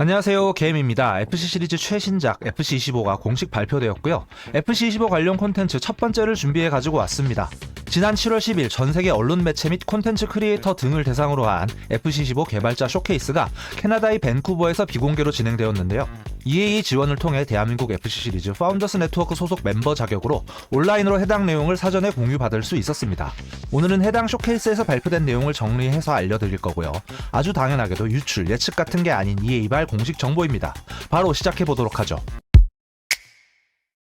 안녕하세요 게임입니다. FC 시리즈 최신작 FC25가 공식 발표되었고요. FC25 관련 콘텐츠 첫 번째를 준비해 가지고 왔습니다. 지난 7월 10일 전 세계 언론 매체 및 콘텐츠 크리에이터 등을 대상으로 한 FC25 개발자 쇼케이스가 캐나다의 밴쿠버에서 비공개로 진행되었는데요. EA 지원을 통해 대한민국 FC 시리즈 파운더스 네트워크 소속 멤버 자격으로 온라인으로 해당 내용을 사전에 공유받을 수 있었습니다. 오늘은 해당 쇼케이스에서 발표된 내용을 정리해서 알려드릴 거고요. 아주 당연하게도 유출, 예측 같은 게 아닌 EA발 공식 정보입니다. 바로 시작해 보도록 하죠.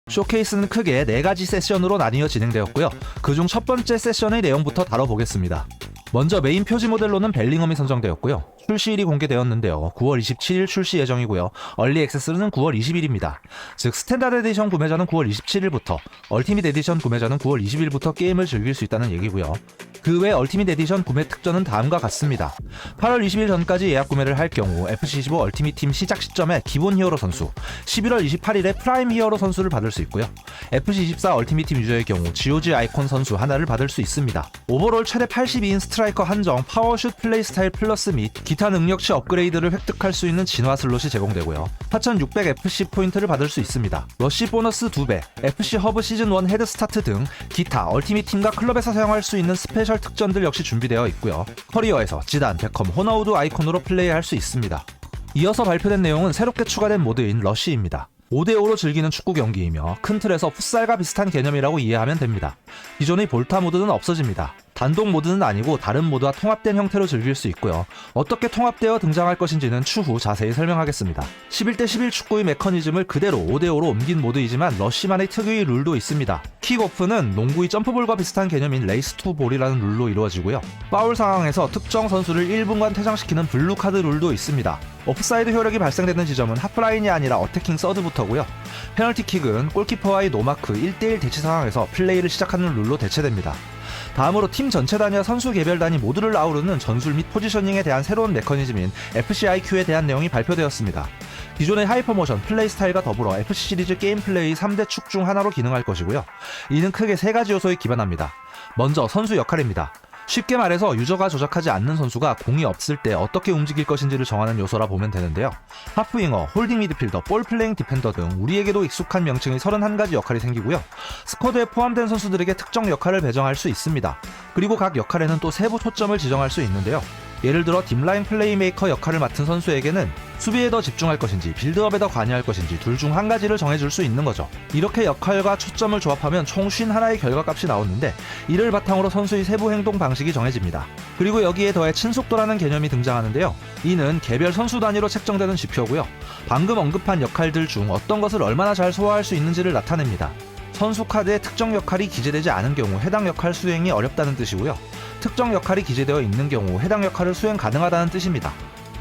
쇼케이스는 크게 4가지 세션으로 나뉘어 진행되었고요. 그중 첫 번째 세션의 내용부터 다뤄보겠습니다. 먼저 메인 표지 모델로는 벨링엄이 선정되었고요. 출시일이 공개되었는데요. 9월 27일 출시 예정이고요. 얼리 액세스는 9월 20일입니다. 즉 스탠다드 에디션 구매자는 9월 27일부터, 얼티밋 에디션 구매자는 9월 20일부터 게임을 즐길 수 있다는 얘기고요. 그 외 얼티밋 에디션 구매 특전은 다음과 같습니다. 8월 20일 전까지 예약 구매를 할 경우 FC15 얼티밋 팀 시작 시점에 기본 히어로 선수, 11월 28일에 프라임 히어로 선수를 받을 수 있고요. FC24 얼티밋 팀 유저의 경우 GOG 아이콘 선수 하나를 받을 수 있습니다. 오버롤 최대 82인 스트라이커 한정 파워슛 플레이 스타일 플러스 및 기타 능력치 업그레이드를 획득할 수 있는 진화 슬롯이 제공되고요. 4600 FC 포인트를 받을 수 있습니다. 러쉬 보너스 2배, FC 허브 시즌 1 헤드 스타트 등 기타 얼티밋 팀과 클럽에서 사용할 수 있는 스페셜 특전들 역시 준비되어 있고요. 커리어에서 지단, 베컴, 호나우드 아이콘으로 플레이할 수 있습니다. 이어서 발표된 내용은 새롭게 추가된 모드인 러쉬입니다. 5대5로 즐기는 축구 경기이며 큰 틀에서 풋살과 비슷한 개념이라고 이해하면 됩니다. 기존의 볼타 모드는 없어집니다. 단독 모드는 아니고 다른 모드와 통합된 형태로 즐길 수 있고요. 어떻게 통합되어 등장할 것인지는 추후 자세히 설명하겠습니다. 11대 11 축구의 메커니즘을 그대로 5대5로 옮긴 모드이지만 러쉬만의 특유의 룰도 있습니다. 킥오프는 농구의 점프볼과 비슷한 개념인 레이스 투 볼이라는 룰로 이루어지고요. 파울 상황에서 특정 선수를 1분간 퇴장시키는 블루 카드 룰도 있습니다. 오프사이드 효력이 발생되는 지점은 하프라인이 아니라 어태킹 서드부터고요. 페널티킥은 골키퍼와의 노마크 1대1 대치 상황에서 플레이를 시작하는 룰로 대체됩니다. 다음으로 팀 전체 단위와 선수 개별 단위 모두를 아우르는 전술 및 포지셔닝에 대한 새로운 메커니즘인 FCIQ에 대한 내용이 발표되었습니다. 기존의 하이퍼모션 플레이 스타일과 더불어 FC 시리즈 게임 플레이 3대 축 중 하나로 기능할 것이고요. 이는 크게 세 가지 요소에 기반합니다. 먼저 선수 역할입니다. 쉽게 말해서 유저가 조작하지 않는 선수가 공이 없을 때 어떻게 움직일 것인지를 정하는 요소라 보면 되는데요. 하프윙어, 홀딩 미드필더, 볼 플레잉 디펜더 등 우리에게도 익숙한 명칭의 31가지 역할이 생기고요. 스쿼드에 포함된 선수들에게 특정 역할을 배정할 수 있습니다. 그리고 각 역할에는 또 세부 초점을 지정할 수 있는데요. 예를 들어 딥라인 플레이메이커 역할을 맡은 선수에게는 수비에 더 집중할 것인지 빌드업에 더 관여할 것인지 둘 중 한 가지를 정해줄 수 있는 거죠. 이렇게 역할과 초점을 조합하면 총 51의 결과값이 나오는데 이를 바탕으로 선수의 세부 행동 방식이 정해집니다. 그리고 여기에 더해 친속도라는 개념이 등장하는데요. 이는 개별 선수 단위로 책정되는 지표고요. 방금 언급한 역할들 중 어떤 것을 얼마나 잘 소화할 수 있는지를 나타냅니다. 선수 카드에 특정 역할이 기재되지 않은 경우 해당 역할 수행이 어렵다는 뜻이고요. 특정 역할이 기재되어 있는 경우 해당 역할을 수행 가능하다는 뜻입니다.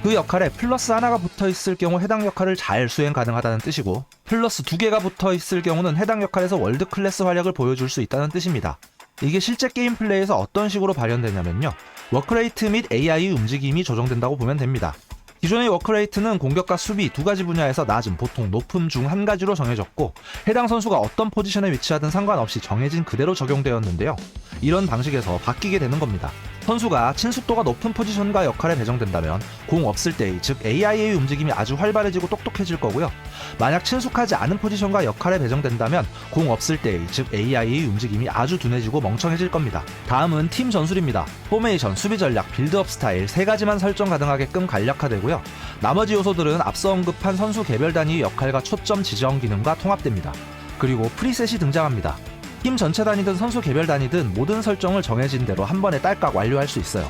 그 역할에 플러스 하나가 붙어 있을 경우 해당 역할을 잘 수행 가능하다는 뜻이고 플러스 두 개가 붙어 있을 경우는 해당 역할에서 월드 클래스 활약을 보여줄 수 있다는 뜻입니다. 이게 실제 게임 플레이에서 어떤 식으로 발현되냐면요. 워크레이트 및 AI 움직임이 조정된다고 보면 됩니다. 기존의 워크레이트는 공격과 수비 두 가지 분야에서 낮음, 보통, 높음 중 한 가지로 정해졌고 해당 선수가 어떤 포지션에 위치하든 상관없이 정해진 그대로 적용되었는데요. 이런 방식에서 바뀌게 되는 겁니다. 선수가 친숙도가 높은 포지션과 역할에 배정된다면 공 없을 때의 즉 AI의 움직임이 아주 활발해지고 똑똑해질 거고요. 만약 친숙하지 않은 포지션과 역할에 배정된다면 공 없을 때의 즉 AI의 움직임이 아주 둔해지고 멍청해질 겁니다. 다음은 팀 전술입니다. 포메이션, 수비 전략, 빌드업 스타일 세 가지만 설정 가능하게끔 간략화되고요. 나머지 요소들은 앞서 언급한 선수 개별 단위 역할과 초점 지정 기능과 통합됩니다. 그리고 프리셋이 등장합니다. 팀 전체 단위든 선수 개별 단위든 모든 설정을 정해진 대로 한 번에 딸깍 완료할 수 있어요.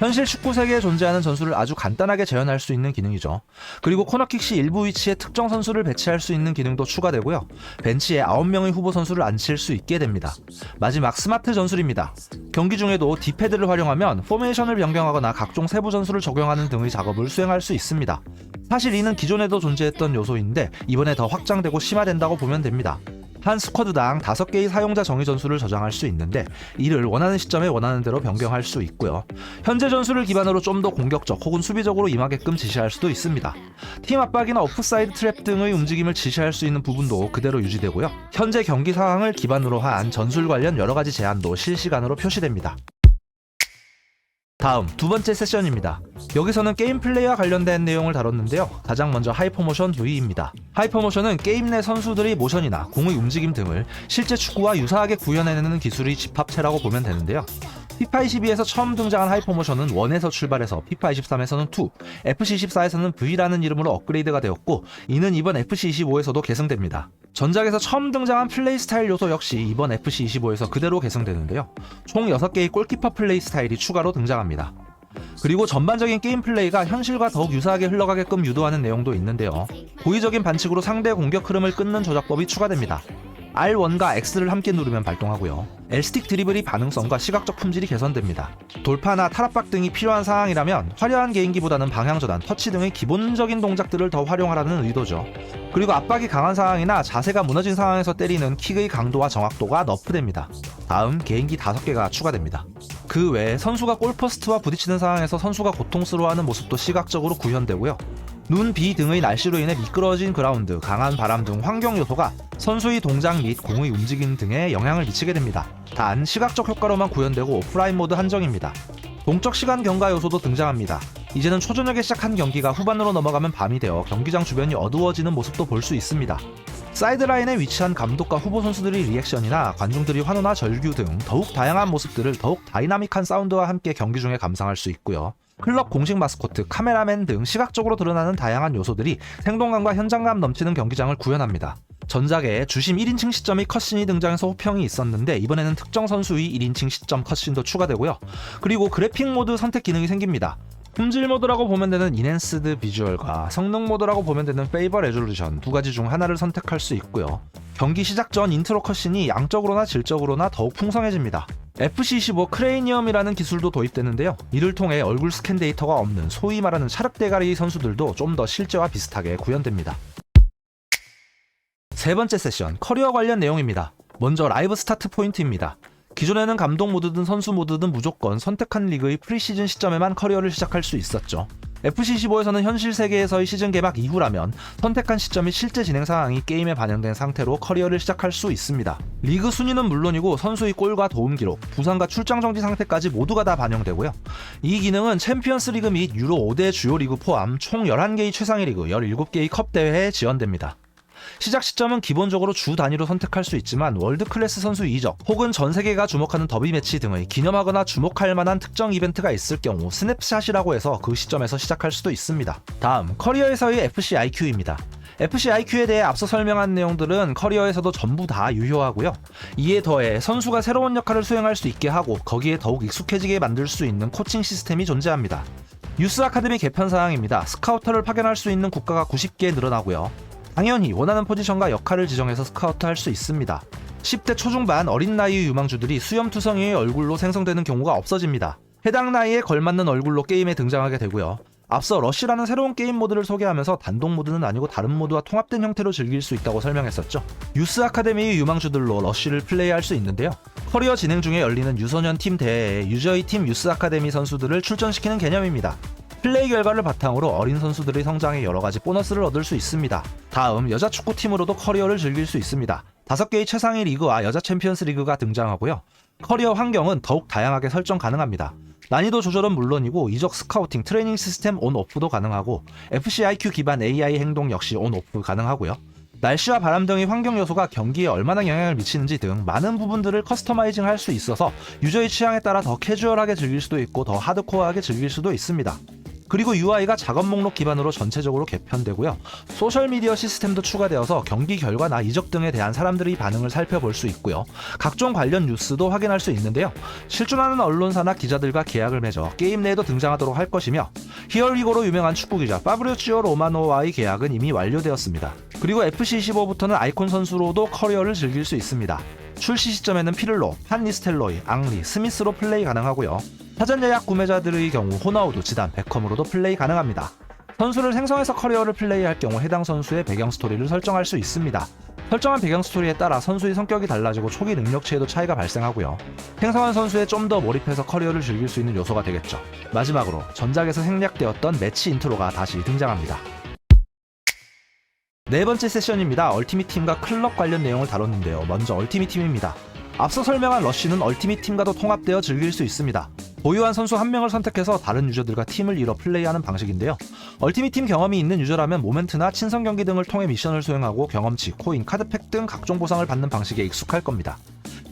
현실 축구 세계에 존재하는 전술을 아주 간단하게 재현할 수 있는 기능이죠. 그리고 코너킥 시 일부 위치에 특정 선수를 배치할 수 있는 기능도 추가되고요. 벤치에 9명의 후보 선수를 앉힐 수 있게 됩니다. 마지막 스마트 전술입니다. 경기 중에도 디패드를 활용하면 포메이션을 변경하거나 각종 세부 전술을 적용하는 등의 작업을 수행할 수 있습니다. 사실 이는 기존에도 존재했던 요소인데 이번에 더 확장되고 심화된다고 보면 됩니다. 한 스쿼드당 5개의 사용자 정의 전술을 저장할 수 있는데 이를 원하는 시점에 원하는 대로 변경할 수 있고요. 현재 전술을 기반으로 좀 더 공격적 혹은 수비적으로 임하게끔 지시할 수도 있습니다. 팀 압박이나 오프사이드 트랩 등의 움직임을 지시할 수 있는 부분도 그대로 유지되고요. 현재 경기 상황을 기반으로 한 전술 관련 여러 가지 제한도 실시간으로 표시됩니다. 다음 두 번째 세션입니다. 여기서는 게임 플레이와 관련된 내용을 다뤘는데요. 가장 먼저 하이퍼모션 V입니다. 하이퍼모션은 게임 내 선수들의 모션이나 공의 움직임 등을 실제 축구와 유사하게 구현해내는 기술의 집합체라고 보면 되는데요. 피파 22에서 처음 등장한 하이퍼모션은 1에서 출발해서 피파 23에서는 2, FC 24에서는 V라는 이름으로 업그레이드가 되었고 이는 이번 FC 25에서도 계승됩니다. 전작에서 처음 등장한 플레이 스타일 요소 역시 이번 FC 25에서 그대로 계승되는데요. 총 6개의 골키퍼 플레이 스타일이 추가로 등장합니다. 그리고 전반적인 게임 플레이가 현실과 더욱 유사하게 흘러가게끔 유도하는 내용도 있는데요. 고의적인 반칙으로 상대 공격 흐름을 끊는 조작법이 추가됩니다. R1과 X를 함께 누르면 발동하고요. L스틱 드리블이 반응성과 시각적 품질이 개선됩니다. 돌파나 탈압박 등이 필요한 상황이라면 화려한 개인기보다는 방향 전환, 터치 등의 기본적인 동작들을 더 활용하라는 의도죠. 그리고 압박이 강한 상황이나 자세가 무너진 상황에서 때리는 킥의 강도와 정확도가 너프됩니다. 다음 개인기 5개가 추가됩니다. 그 외에 선수가 골포스트와 부딪히는 상황에서 선수가 고통스러워하는 모습도 시각적으로 구현되고요. 눈, 비 등의 날씨로 인해 미끄러진 그라운드, 강한 바람 등 환경 요소가 선수의 동작 및 공의 움직임 등에 영향을 미치게 됩니다. 단 시각적 효과로만 구현되고 오프라인 모드 한정입니다. 동적 시간 경과 요소도 등장합니다. 이제는 초저녁에 시작한 경기가 후반으로 넘어가면 밤이 되어 경기장 주변이 어두워지는 모습도 볼 수 있습니다. 사이드라인에 위치한 감독과 후보 선수들의 리액션이나 관중들의 환호나 절규 등 더욱 다양한 모습들을 더욱 다이나믹한 사운드와 함께 경기 중에 감상할 수 있고요. 클럽 공식 마스코트, 카메라맨 등 시각적으로 드러나는 다양한 요소들이 생동감과 현장감 넘치는 경기장을 구현합니다. 전작에 주심 1인칭 시점의 컷신이 등장해서 호평이 있었는데 이번에는 특정 선수의 1인칭 시점 컷신도 추가되고요. 그리고 그래픽 모드 선택 기능이 생깁니다. 품질 모드라고 보면 되는 인핸스드 비주얼과 성능 모드라고 보면 되는 페이버 레졸루션 두 가지 중 하나를 선택할 수 있고요. 경기 시작 전 인트로 컷신이 양적으로나 질적으로나 더욱 풍성해집니다. FC25 크레이니엄이라는 기술도 도입되는데요. 이를 통해 얼굴 스캔 데이터가 없는 소위 말하는 차륵대가리 선수들도 좀 더 실제와 비슷하게 구현됩니다. 세 번째 세션 커리어 관련 내용입니다. 먼저 라이브 스타트 포인트입니다. 기존에는 감독 모드든 선수 모드든 무조건 선택한 리그의 프리시즌 시점에만 커리어를 시작할 수 있었죠. FC15에서는 현실 세계에서의 시즌 개막 이후라면 선택한 시점이 실제 진행 상황이 게임에 반영된 상태로 커리어를 시작할 수 있습니다. 리그 순위는 물론이고 선수의 골과 도움 기록, 부상과 출장 정지 상태까지 모두가 다 반영되고요. 이 기능은 챔피언스 리그 및 유로 5대 주요 리그 포함 총 11개의 최상위 리그, 17개의 컵 대회에 지원됩니다. 시작 시점은 기본적으로 주 단위로 선택할 수 있지만 월드 클래스 선수 이적 혹은 전 세계가 주목하는 더비 매치 등의 기념하거나 주목할 만한 특정 이벤트가 있을 경우 스냅샷이라고 해서 그 시점에서 시작할 수도 있습니다. 다음 커리어에서의 FC IQ입니다. FC IQ에 대해 앞서 설명한 내용들은 커리어에서도 전부 다 유효하고요. 이에 더해 선수가 새로운 역할을 수행할 수 있게 하고 거기에 더욱 익숙해지게 만들 수 있는 코칭 시스템이 존재합니다. 유스 아카데미 개편 사항입니다. 스카우터를 파견할 수 있는 국가가 90개 늘어나고요. 당연히 원하는 포지션과 역할을 지정해서 스카우트 할 수 있습니다. 10대 초중반 어린 나이의 유망주들이 수염투성이의 얼굴로 생성되는 경우가 없어집니다. 해당 나이에 걸맞는 얼굴로 게임에 등장하게 되고요. 앞서 러쉬라는 새로운 게임 모드를 소개하면서 단독 모드는 아니고 다른 모드와 통합된 형태로 즐길 수 있다고 설명했었죠. 유스 아카데미의 유망주들로 러쉬를 플레이할 수 있는데요. 커리어 진행 중에 열리는 유소년 팀 대회에 유저의 팀 유스 아카데미 선수들을 출전시키는 개념입니다. 플레이 결과를 바탕으로 어린 선수들의 성장에 여러 가지 보너스를 얻을 수 있습니다. 다음 여자 축구팀으로도 커리어를 즐길 수 있습니다. 다섯 개의 최상위 리그와 여자 챔피언스 리그가 등장하고요. 커리어 환경은 더욱 다양하게 설정 가능합니다. 난이도 조절은 물론이고 이적 스카우팅, 트레이닝 시스템 온 오프도 가능하고 FC IQ 기반 AI 행동 역시 온 오프 가능하고요. 날씨와 바람 등의 환경 요소가 경기에 얼마나 영향을 미치는지 등 많은 부분들을 커스터마이징 할 수 있어서 유저의 취향에 따라 더 캐주얼하게 즐길 수도 있고 더 하드코어하게 즐길 수도 있습니다. 그리고 UI가 작업 목록 기반으로 전체적으로 개편되고요. 소셜미디어 시스템도 추가되어서 경기 결과나 이적 등에 대한 사람들의 반응을 살펴볼 수 있고요. 각종 관련 뉴스도 확인할 수 있는데요. 실존하는 언론사나 기자들과 계약을 맺어 게임 내에도 등장하도록 할 것이며 히어리고로 유명한 축구 기자 파브리오치오 로마노와의 계약은 이미 완료되었습니다. 그리고 FC25부터는 아이콘 선수로도 커리어를 즐길 수 있습니다. 출시 시점에는 피를로, 판니스텔로이, 앙리, 스미스로 플레이 가능하고요. 사전 예약 구매자들의 경우 호나우두, 지단, 베컴으로도 플레이 가능합니다. 선수를 생성해서 커리어를 플레이할 경우 해당 선수의 배경 스토리를 설정할 수 있습니다. 설정한 배경 스토리에 따라 선수의 성격이 달라지고 초기 능력치에도 차이가 발생하고요. 생성한 선수에 좀 더 몰입해서 커리어를 즐길 수 있는 요소가 되겠죠. 마지막으로 전작에서 생략되었던 매치 인트로가 다시 등장합니다. 네 번째 세션입니다. 얼티밋 팀과 클럽 관련 내용을 다뤘는데요. 먼저 얼티밋 팀입니다. 앞서 설명한 러쉬는 얼티밋 팀과도 통합되어 즐길 수 있습니다. 보유한 선수 한 명을 선택해서 다른 유저들과 팀을 이뤄 플레이하는 방식인데요. 얼티밋 팀 경험이 있는 유저라면 모멘트나 친선 경기 등을 통해 미션을 수행하고 경험치, 코인, 카드팩 등 각종 보상을 받는 방식에 익숙할 겁니다.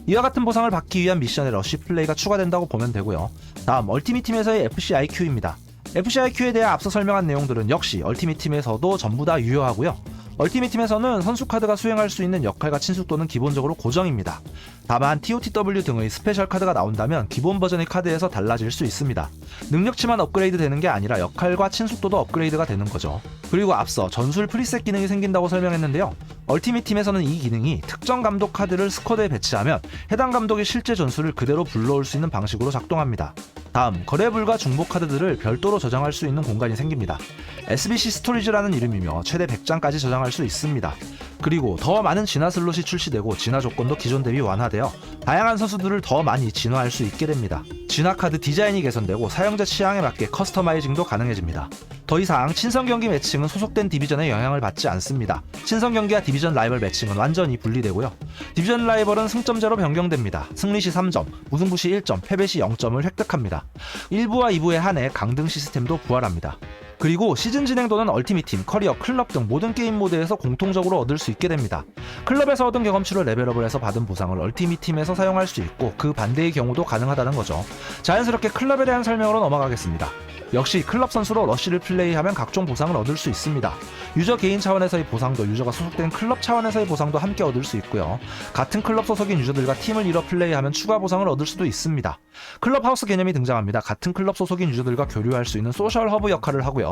이와 같은 보상을 받기 위한 미션에 러쉬 플레이가 추가된다고 보면 되고요. 다음 얼티밋 팀에서의 FC IQ입니다. FC IQ에 대해 앞서 설명한 내용들은 역시 얼티밋 팀에서도 전부 다 유효하고요. 얼티밋 팀에서는 선수 카드가 수행할 수 있는 역할과 친숙도는 기본적으로 고정입니다. 다만 TOTW 등의 스페셜 카드가 나온다면 기본 버전의 카드에서 달라질 수 있습니다. 능력치만 업그레이드 되는 게 아니라 역할과 친숙도도 업그레이드가 되는 거죠. 그리고 앞서 전술 프리셋 기능이 생긴다고 설명했는데요. 얼티밋 팀에서는 이 기능이 특정 감독 카드를 스쿼드에 배치하면 해당 감독의 실제 전술을 그대로 불러올 수 있는 방식으로 작동합니다. 다음 거래 불가 중복 카드들을 별도로 저장할 수 있는 공간이 생깁니다. SBC 스토리지라는 이름이며 최대 100장까지 저장할 수 있습니다. 그리고 더 많은 진화 슬롯이 출시되고 진화 조건도 기존 대비 완화되어 다양한 선수들을 더 많이 진화할 수 있게 됩니다. 진화 카드 디자인이 개선되고 사용자 취향에 맞게 커스터마이징도 가능해집니다. 더 이상 친선 경기 매칭은 소속된 디비전에 영향을 받지 않습니다. 친선 경기와 디비전 라이벌 매칭은 완전히 분리되고요. 디비전 라이벌은 승점제로 변경됩니다. 승리 시 3점, 무승부 시 1점, 패배 시 0점을 획득합니다. 1부와 2부에 한해 강등 시스템도 부활합니다. 그리고 시즌 진행도는 얼티밋팀, 커리어, 클럽 등 모든 게임 모드에서 공통적으로 얻을 수 있게 됩니다. 클럽에서 얻은 경험치로 레벨업을 해서 받은 보상을 얼티밋팀에서 사용할 수 있고 그 반대의 경우도 가능하다는 거죠. 자연스럽게 클럽에 대한 설명으로 넘어가겠습니다. 역시 클럽 선수로 러쉬를 플레이하면 각종 보상을 얻을 수 있습니다. 유저 개인 차원에서의 보상도 유저가 소속된 클럽 차원에서의 보상도 함께 얻을 수 있고요. 같은 클럽 소속인 유저들과 팀을 이뤄 플레이하면 추가 보상을 얻을 수도 있습니다. 클럽 하우스 개념이 등장합니다. 같은 클럽 소속인 유저들과 교류할 수 있는 소셜 허브 역할을 하고요.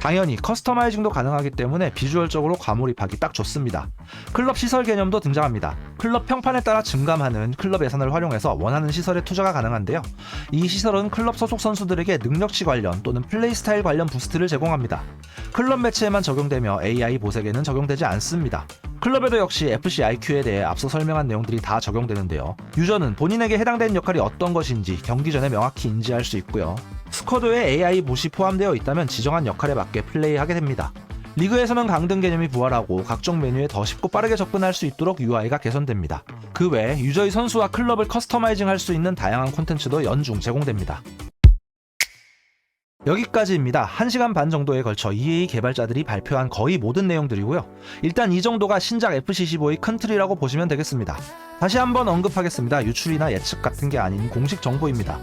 당연히 커스터마이징도 가능하기 때문에 비주얼적으로 과몰입하기 딱 좋습니다. 클럽 시설 개념도 등장합니다. 클럽 평판에 따라 증감하는 클럽 예산을 활용해서 원하는 시설에 투자가 가능한데요. 이 시설은 클럽 소속 선수들에게 능력치 관련 또는 플레이 스타일 관련 부스트를 제공합니다. 클럽 매치에만 적용되며 AI 보색에는 적용되지 않습니다. 클럽에도 역시 FC IQ에 대해 앞서 설명한 내용들이 다 적용되는데요. 유저는 본인에게 해당되는 역할이 어떤 것인지 경기 전에 명확히 인지할 수 있고요. 스쿼드에 AI 봇이 포함되어 있다면 지정한 역할에 맞게 플레이하게 됩니다. 리그에서는 강등 개념이 부활하고 각종 메뉴에 더 쉽고 빠르게 접근할 수 있도록 UI가 개선됩니다. 그외 유저의 선수와 클럽을 커스터마이징 할 수 있는 다양한 콘텐츠도 연중 제공됩니다. 여기까지입니다. 1시간 반 정도에 걸쳐 EA 개발자들이 발표한 거의 모든 내용들이고요. 일단 이 정도가 신작 FC15의 큰 틀이라고 보시면 되겠습니다. 다시 한번 언급하겠습니다. 유출이나 예측 같은 게 아닌 공식 정보입니다.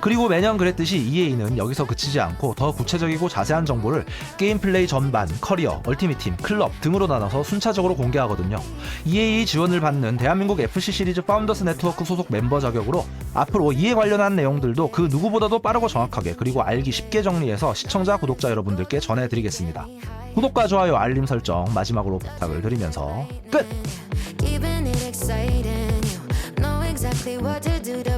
그리고 매년 그랬듯이 EA는 여기서 그치지 않고 더 구체적이고 자세한 정보를 게임 플레이 전반, 커리어, 얼티밋 팀, 클럽 등으로 나눠서 순차적으로 공개하거든요. EA 지원을 받는 대한민국 FC 시리즈 파운더스 네트워크 소속 멤버 자격으로 앞으로 이에 관련한 내용들도 그 누구보다도 빠르고 정확하게 그리고 알기 쉽게 정리해서 시청자, 구독자 여러분들께 전해드리겠습니다. 구독과 좋아요, 알림 설정 마지막으로 부탁을 드리면서 끝! exciting. You know exactly what to do to